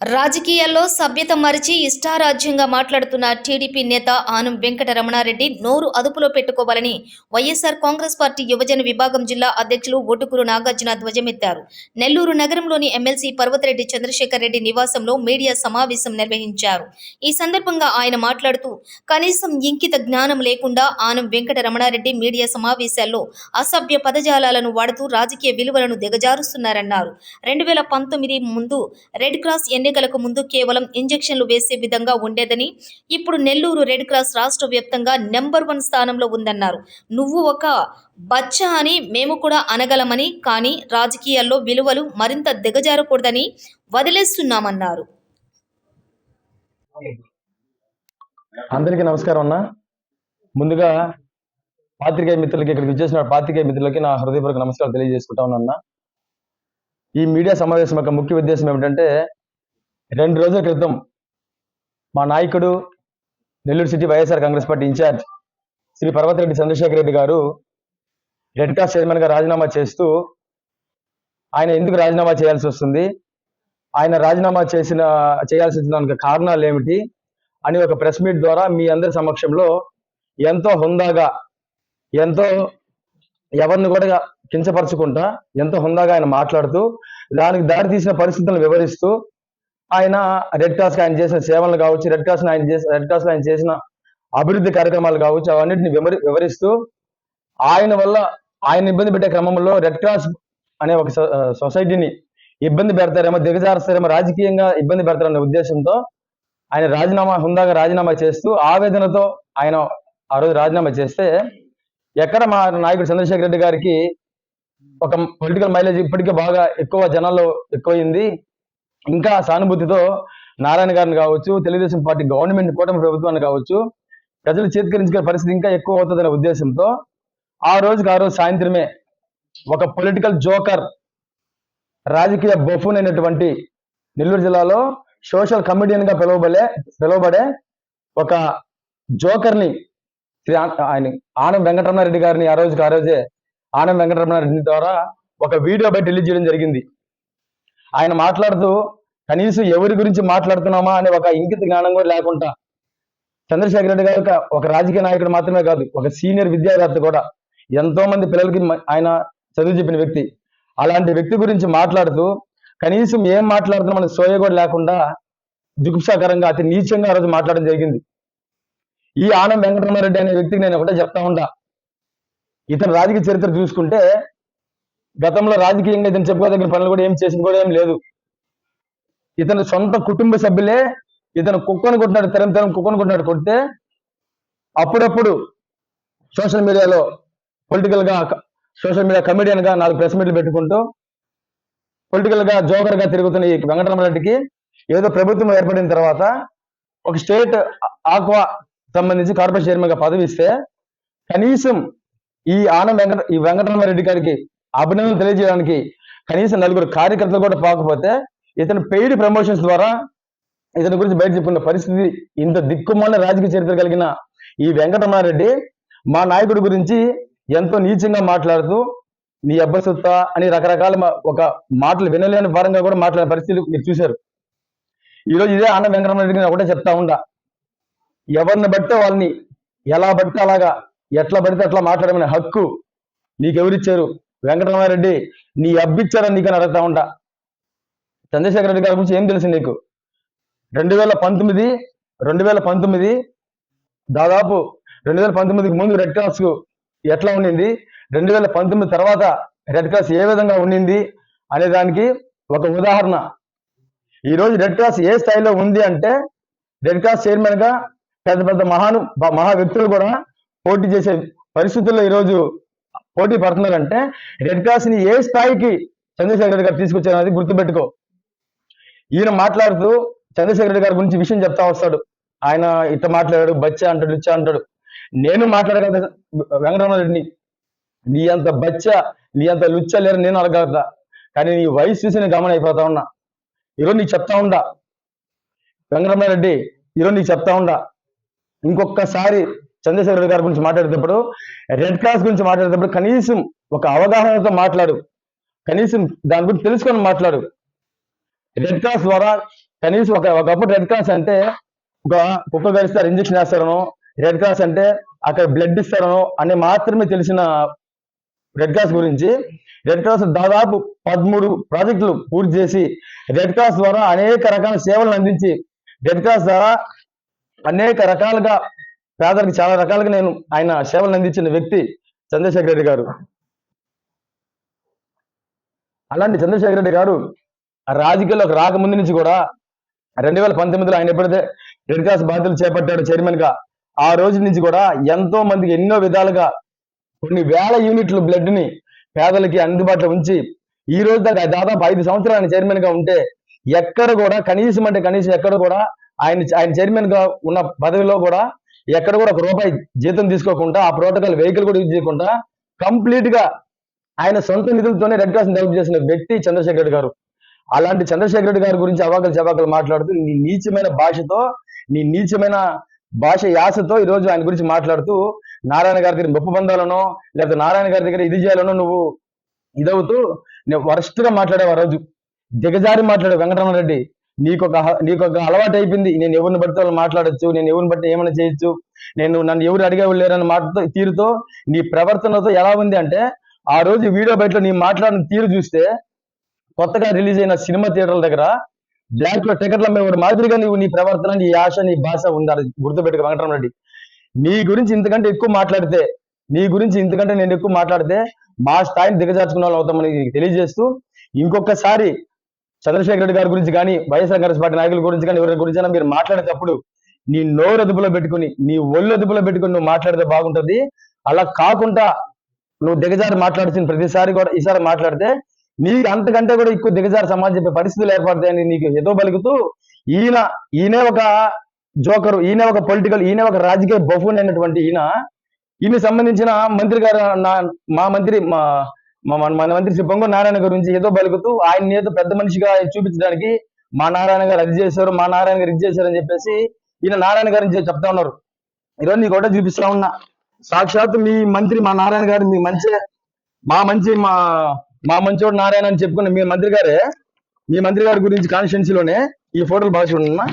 రాజకీయాల్లో సభ్యత మరిచి ఇష్టారాజ్యంగా మాట్లాడుతున్న టీడీపీ నేత ఆనం వెంకట రమణారెడ్డి నోరు అదుపులో పెట్టుకోవాలని వైఎస్ఆర్ కాంగ్రెస్ పార్టీ యువజన విభాగం జిల్లా అధ్యక్షులు ఒటుకూరు నాగార్జున ధ్వజమెత్తారు. నెల్లూరు నగరంలోని ఎమ్మెల్సీ పర్వతరెడ్డి చంద్రశేఖర్ రెడ్డి నివాసంలో మీడియా సమావేశం నిర్వహించారు. ఈ సందర్భంగా ఆయన మాట్లాడుతూ కనీసం ఇంకిత జ్ఞానం లేకుండా ఆనం వెంకట రమణారెడ్డి మీడియా సమావేశాల్లో అసభ్య పదజాలాలను వాడుతూ రాజకీయ విలువలను దిగజారుస్తున్నారన్నారు. రెండు వేల పంతొమ్మిది ముందు రెడ్ క్రాస్ ఎన్నికలకు ముందు కేవలం ఇంజెక్షన్లు వేసే విధంగా ఉండేదని ఇప్పుడు నెల్లూరు రెడ్ క్రాస్ రాష్ట్ర వ్యాప్తంగా నెంబర్ వన్ స్థానంలో ఉందన్నారు. నువ్వు ఒక బచ్చ అని మేము కూడా అనగలమని కానీ రాజకీయాల్లో విలువలు మరింత దిగజారకూడదని వదిలేస్తున్నామన్నారు. అందరికీ నమస్కారం అన్న. ముందుగా పాత్రికేయ మిత్రులకి ఇక్కడికి వచ్చేసిన పాత్రికేయ మిత్రులకి నా హృదయపూర్వక నమస్కారం తెలియజేసుకుంటా ఉన్నా ఈ మీడియా సమావేశం యొక్క ముఖ్య ఉద్దేశం ఏమిటంటే రెండు రోజుల క్రితం మా నాయకుడు Nellore city YSR Congress party incharge Sri Parvathireddy Chandrasekhar Reddy గారు రెడ్ క్రాస్ చైర్మన్గా రాజీనామా చేస్తూ ఆయన ఎందుకు రాజీనామా చేయాల్సి వస్తుంది? ఆయన రాజీనామా చేసిన చేయాల్సి వచ్చిన కారణాలు ఏమిటి? అని ఒక ప్రెస్ మీట్ ద్వారా మీ అందరి సమక్షంలో ఎంతో హుందాగా ఎంతో ఎవరిని కూడా కించపరచుకుంటా ఎంతో హుందాగా ఆయన మాట్లాడుతూ దానికి దారి తీసిన పరిస్థితులను వివరిస్తూ ఆయన రెడ్ క్రాస్ ఆయన చేసిన సేవలు కావచ్చు రెడ్ క్రాస్ ఆయన చేసిన రెడ్ క్రాస్ ఆయన చేసిన అభివృద్ధి కార్యక్రమాలు కావచ్చు అవన్నిటిని వివరి వివరిస్తూ ఆయన వల్ల ఆయన ఇబ్బంది పెట్టే క్రమంలో రెడ్ క్రాస్ అనే ఒక సొ- సొసైటీని ఇబ్బంది పెడతారేమో దిగజారుస్తారేమో రాజకీయంగా ఇబ్బంది పెడతారనే ఉద్దేశంతో ఆయన రాజీనామా హుందాగా రాజీనామా చేస్తూ ఆవేదనతో ఆయన ఆ రోజు రాజీనామా చేస్తే ఎక్కడ మా నాయకుడు చంద్రశేఖర్ రెడ్డి గారికి ఒక పొలిటికల్ మైలేజ్ ఇప్పటికే బాగా ఎక్కువ జనాల్లో ఎక్కువైంది ఇంకా సానుభూతితో నారాయణ గారిని కావచ్చు తెలుగుదేశం పార్టీ గవర్నమెంట్ కూటమి ప్రభుత్వాన్ని కావచ్చు ప్రజలు చేతికరించుకునే పరిస్థితి ఇంకా ఎక్కువ అవుతుందనే ఉద్దేశంతో ఆ రోజుకి ఆ రోజు సాయంత్రమే ఒక పొలిటికల్ జోకర్ రాజకీయ బఫూన్ అయినటువంటి నెల్లూరు జిల్లాలో సోషల్ కమిడియన్గా పిలువబడే పిలువబడే ఒక జోకర్ని శ్రీ ఆయన ఆనం వెంకటరమణారెడ్డి గారిని ఆ రోజుకి ఆ రోజే ఆనం వెంకటరమణారెడ్డి ద్వారా ఒక వీడియో బయట రిలీజ్ చేయడం జరిగింది. ఆయన మాట్లాడుతూ కనీసం ఎవరి గురించి మాట్లాడుతున్నామా? అనే ఒక ఇంకిత జ్ఞానం కూడా లేకుండా చంద్రశేఖర్ రెడ్డి గారు ఒక- రాజకీయ నాయకుడు మాత్రమే కాదు ఒక సీనియర్ విద్యావేత్త కూడా ఎంతో మంది పిల్లలకి ఆయన చదువు చెప్పిన వ్యక్తి. అలాంటి వ్యక్తి గురించి మాట్లాడుతూ కనీసం ఏం మాట్లాడుతున్నాం అనే సోయ కూడా లేకుండా జుగుప్సాకరంగా అతి నీచంగా ఆ రోజు మాట్లాడడం జరిగింది. ఈ ఆనం వెంకటరమారెడ్డి అనే వ్యక్తికి నేను ఒకటే చెప్తా ఉంటా ఇతని రాజకీయ చరిత్ర చూసుకుంటే గతంలో రాజకీయంగా ఇతను చెప్పుకోదగిన పనులు కూడా ఏం చేసింది కూడా ఏం లేదు. ఇతని సొంత కుటుంబ సభ్యులే ఇతను కుక్కను కొట్టినాడు తరం తరం కుక్కను కొట్టినాడు కొడితే అప్పుడప్పుడు సోషల్ మీడియాలో పొలిటికల్గా సోషల్ మీడియా కమెడియన్గా నాలుగు ప్రెస్ మీట్లు పెట్టుకుంటూ పొలిటికల్గా జోకర్గా తిరుగుతున్న ఈ వెంకటరమరెడ్డికి ఏదో ప్రభుత్వం ఏర్పడిన తర్వాత ఒక స్టేట్ ఆక్వా సంబంధించి కార్పొరేట్ చైర్మన్గా పదవి ఇస్తే కనీసం ఈ ఆనం వెంకట ఈ వెంకటరమరెడ్డి గారికి అభినందనలు తెలియజేయడానికి కనీసం నలుగురు కార్యకర్తలు కూడా పోకపోతే ఇతను పెయిడ్ ప్రమోషన్స్ ద్వారా ఇతని గురించి బయట చెప్పుకున్న పరిస్థితి ఇంత దిక్కుమాల రాజకీయ చరిత్ర కలిగిన ఈ వెంకటరమారెడ్డి మా నాయకుడి గురించి ఎంతో నీచంగా మాట్లాడుతూ నీ అబ్బసొత్త అని రకరకాల మా- ఒక మాటలు వినలేని పరంగా కూడా మాట్లాడే పరిస్థితులు మీరు చూశారు. ఈ రోజు ఇదే ఆనంద వెంకటరమారెడ్డికి నేను ఒకటే చెప్తా ఉండా ఎవరిని బట్టే వాళ్ళని ఎలా పడితే అలాగా ఎట్లా పడితే అట్లా మాట్లాడమనే హక్కు నీకెవరిచ్చారు? వెంకటరమారెడ్డి నీ అబ్బిచ్చారని నీకని అడుగుతా ఉంటా. చంద్రశేఖర రెడ్డి గారి గురించి ఏం తెలుసు నీకు? రెండు వేల పంతొమ్మిది రెండు వేల పంతొమ్మిది దాదాపు రెండు వేల పంతొమ్మిదికి ముందు రెడ్ క్రాస్ ఎట్లా ఉండింది? రెండు వేల పంతొమ్మిది తర్వాత రెడ్ క్రాస్ ఏ విధంగా ఉండింది అనే దానికి ఒక ఉదాహరణ. ఈ రోజు రెడ్ క్రాస్ ఏ స్థాయిలో ఉంది అంటే రెడ్ క్రాస్ చైర్మన్గా పెద్ద పెద్ద మహాను మహా వ్యక్తులు కూడా పోటీ చేసే పరిస్థితుల్లో ఈరోజు పోటీ పడుతున్నారంటే రెడ్ క్రాస్ని ఏ స్థాయికి చంద్రశేఖర్ రెడ్డి గారు తీసుకొచ్చారు అనేది గుర్తుపెట్టుకో. ఈయన మాట్లాడుతూ చంద్రశేఖర్ రెడ్డి గారి గురించి విషయం చెప్తా వస్తాడు. ఆయన ఇట్ట మాట్లాడాడు బచ్చ అంటాడు ఇచ్చ అంటాడు. నేను మాట్లాడగల వెంకటరమణరెడ్డిని నీ అంత బచ్చ నీ అంత లుచ్చ లేరు నేను అడగలుగుతా కానీ నీ వయసు చూసి నేను గమనం అయిపోతా ఉన్నా. ఈరోజు నీకు చెప్తా ఉండా. వెంకటరమణరెడ్డి ఈరోజు నీకు చెప్తా ఉండా. ఇంకొకసారి చంద్రశేఖర రెడ్డి గారి గురించి మాట్లాడేటప్పుడు రెడ్ క్రాస్ గురించి మాట్లాడేటప్పుడు కనీసం ఒక అవగాహనతో మాట్లాడు. కనీసం దాని గురించి తెలుసుకొని మాట్లాడు. రెడ్ క్రాస్ ద్వారా కనీసం ఒక ఒకప్పుడు రెడ్ క్రాస్ అంటే ఒక కుక్క కలిస్తారు ఇంజక్షన్ వేస్తారనో రెడ్ క్రాస్ అంటే అక్కడ బ్లడ్ ఇస్తారనో అని మాత్రమే తెలిసిన రెడ్ క్రాస్ గురించి రెడ్ క్రాస్ దాదాపు పదమూడు ప్రాజెక్టులు పూర్తి చేసి రెడ్ క్రాస్ ద్వారా అనేక రకాల సేవలను అందించి రెడ్ క్రాస్ ద్వారా అనేక రకాలుగా పేదలకు చాలా రకాలుగా నేను ఆయన సేవలను అందించిన వ్యక్తి చంద్రశేఖర్ రెడ్డి గారు. అలాంటి చంద్రశేఖర్ రెడ్డి గారు ఆ రాజకీయాల్లోకి రాకముందు నుంచి కూడా రెండు వేల పంతొమ్మిదిలో ఆయన ఎప్పుడైతే రెడ్ క్రాస్ బాధ్యతలు చేపట్టాడు చైర్మన్గా ఆ రోజు నుంచి కూడా ఎంతో మందికి ఎన్నో విధాలుగా కొన్ని వేల యూనిట్ల బ్లడ్ని పేదలకి అందుబాటులో ఉంచి ఈ రోజు దాకా దాదాపు ఐదు సంవత్సరాలు ఆయన చైర్మన్గా ఉంటే ఎక్కడ కూడా కనీసం అంటే కనీసం ఎక్కడ కూడా ఆయన ఆయన చైర్మన్గా ఉన్న పదవిలో కూడా ఎక్కడ కూడా ఒక రూపాయి జీతం తీసుకోకుండా ఆ ప్రోటోకాల్ వెహికల్ కూడా యూజ్ చేయకుండా కంప్లీట్గా ఆయన సొంత నిధులతోనే రెడ్ క్రాస్ డెవలప్ చేసిన వ్యక్తి చంద్రశేఖర్ రెడ్డి గారు. అలాంటి చంద్రశేఖర్ రెడ్డి గారి గురించి అవాకలు చవాకలు మాట్లాడుతూ నీ నీచమైన భాషతో నీ నీచమైన భాష యాసతో ఈ రోజు ఆయన గురించి మాట్లాడుతూ నారాయణ గారి దగ్గర గొప్ప బంధాలనో లేకపోతే నారాయణ గారి దగ్గర ఇది చేయాలనో నువ్వు ఇదవుతూ నేను వరస్ట్గా ఆ రోజు? దిగజారి మాట్లాడే వెంకటరమణరెడ్డి నీకు ఒక నీకు ఒక అలవాటు అయిపోయింది. నేను ఎవరిని బట్టి వాళ్ళు మాట్లాడొచ్చు నేను ఎవరిని బట్టి ఏమైనా చేయొచ్చు నేను నన్ను ఎవరు అడిగేవాళ్ళు లేరన్న మాటతో తీరుతో నీ ప్రవర్తనతో ఎలా ఉంది అంటే ఆ రోజు వీడియో బయటలో నీ మాట్లాడిన తీరు చూస్తే కొత్తగా రిలీజ్ అయిన సినిమా థియేటర్ల దగ్గర బ్లాక్లో టికెట్ల మేము మాదిరిగా నీవు నీ ప్రవర్తన నీ ఆశ నీ భాష ఉంది గుర్తుపెట్టుకు వెంకటరమణ రెడ్డి నీ గురించి ఇంతకంటే ఎక్కువ మాట్లాడితే నీ గురించి ఇంతకంటే నేను ఎక్కువ మాట్లాడితే మా స్థాయిని దిగజార్చుకున్న వాళ్ళు అవుతామని తెలియజేస్తూ ఇంకొకసారి చంద్రశేఖర్ రెడ్డి గారి గురించి కానీ వైఎస్ఆర్ కాంగ్రెస్ పార్టీ నాయకుల గురించి కానీ ఎవరి గురించి మీరు మాట్లాడేటప్పుడు నీ నోరు అదుపులో పెట్టుకుని నీ ఒళ్ళు అదుపులో పెట్టుకుని నువ్వు మాట్లాడితే బాగుంటది. అలా కాకుండా నువ్వు దిగజారి మాట్లాడుతున్న ప్రతిసారి కూడా ఈసారి మాట్లాడితే నీకు అంతకంటే కూడా ఎక్కువ దిగజారి సమాజం చెప్పే పరిస్థితులు ఏర్పడతాయని నీకు ఎదో పలుకుతూ ఈయన ఈయనే ఒక జోకరు ఈయన ఒక పొలిటికల్ ఈయన ఒక రాజకీయ బఫూన్ అయినటువంటి ఈయన. ఈయన సంబంధించిన మంత్రి గారు నా- మా మంత్రి మా మన మన మంత్రి శ్రీ పొంగు నారాయణ గురించి ఏదో బలుకుతూ ఆయన ఏదో పెద్ద మనిషిగా చూపించడానికి మా నారాయణ గారు అది చేశారు మా నారాయణ గారు ఇది చేశారు అని చెప్పేసి ఈయన నారాయణ గారిని చె- చెప్తా ఉన్నారు. ఈరోజు నీకు ఒకటే చూపిస్తా ఉన్నా. సాక్షాత్ మీ మంత్రి మా నారాయణ గారు మీ మంచి మా మంచి మా మా మంచోడు నారాయణ అని చెప్పుకున్న మీ మంత్రి గారే మీ మంత్రి గారి గురించి కాన్స్టిట్యున్సీలోనే ఈ ఫోటోలు బాగా చూడన్నా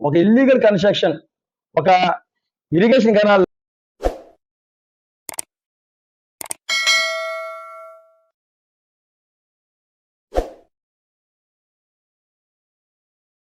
ఒక ఇల్లీగల్ కన్స్ట్రక్షన్ ఒక ఇరిగేషన్ కెనాల్